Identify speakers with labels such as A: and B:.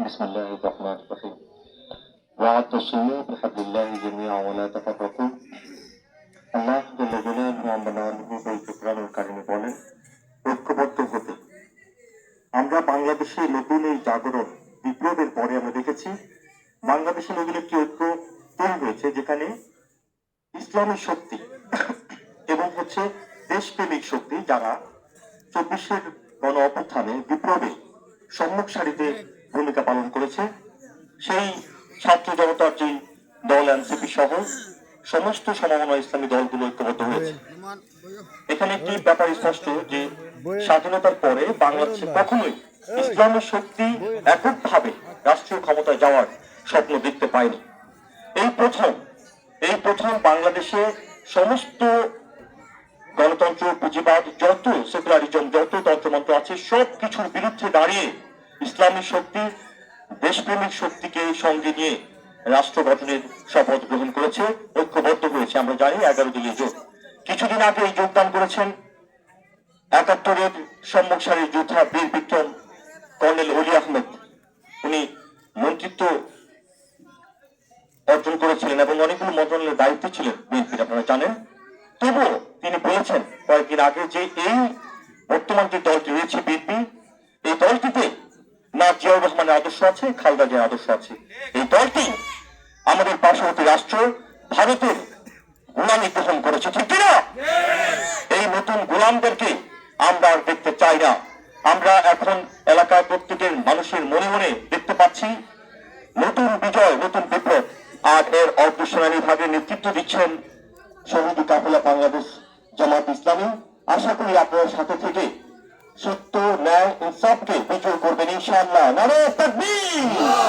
A: بسم الله الرحمن الرحيم واعتصموا بحبل الله جميعا ولا تفرقوا আল্লাহ জল্লা জলালহু আম্মা নালুহু পবিত্র কোরআনুল কারিমে বলেন ঐক্যবদ্ধ হতে আমরা বাংলাদেশে নতুন এই জাগরণ বিপ্লবের পরে আমরা দেখেছি বাংলাদেশে নতুন একটি ঐক্য তৈরি হয়েছে যেখানে ইসলামী শক্তি এবং হচ্ছে দেশপ্রেমিক শক্তি যারা চব্বিশের গণ অভ্যুত্থানে বিপ্লবে সম্মুখ সারিতে ভূমিকা পালন করেছে। সেই ছাত্র জনতার যে দল, এনসিপি সহ সমস্ত সমমনা ইসলামী দলগুলো ঐক্যবদ্ধ হয়েছে। এখানে একটি ব্যাপার স্পষ্ট যে স্বাধীনতার পরে বাংলাদেশে কখনোই ইসলামের শক্তি এককভাবে রাষ্ট্রীয় ক্ষমতায় যাওয়ার স্বপ্ন দেখতে পায়নি। এই প্রথম এই প্রথম বাংলাদেশে সমস্ত গণতন্ত্র, পুঁজিবাদ, যত সেকুলারিজম, যত তন্ত্রমন্ত্র আছে সব কিছুর বিরুদ্ধে দাঁড়িয়ে ইসলামী শক্তি, দেশপ্রেমিক শক্তিকে সঙ্গে নিয়ে রাষ্ট্র গঠনের শপথ গ্রহণ করেছে, ঐক্যবদ্ধ হয়েছে, আমরা জানি এগারো দলীয় জোট কিছুদিন আগে এই যোগদান করেছেন একাত্তরের সম্মুখ সারির যোদ্ধা বীর বিক্রম কর্নেল অলি আহমেদ। উনি মন্ত্রিত্ব অর্জন করেছিলেন এবং অনেকগুলো মন্ত্রণালয়ের দায়িত্বে ছিলেন বিএনপির, আপনারা জানেন। তবুও তিনি বলেছেন কয়েকদিন আগে যে এই বর্তমান যে দলটি রয়েছে বিএনপি জিয়াউর রহমানের আদর্শ আছে খালদা জিয়ার আদর্শ আছে। এই দলটি আমাদের পার্শ্ববর্তী রাষ্ট্র ভারতের গোলামি গ্রহণ করেছে ঠিক কিনা? এই নতুন গোলামদেরকে আমরা আর দেখতে চাই না। আমরা এখন এলাকার প্রত্যেকের মানুষের মনে মনে দেখতে পাচ্ছি নতুন বিজয় নতুন বিপ্লব। আর এর অর্ধসেনানী ভাগে নেতৃত্ব দিচ্ছেন শহীদ কাফেলা বাংলাদেশ জামাত ইসলামী। আশা করি আপনার সাথে থেকে সত্য ন্যায় ইনসাফকে বিজয় করবেন ইনশাআল্লাহ। নারে তাকবীর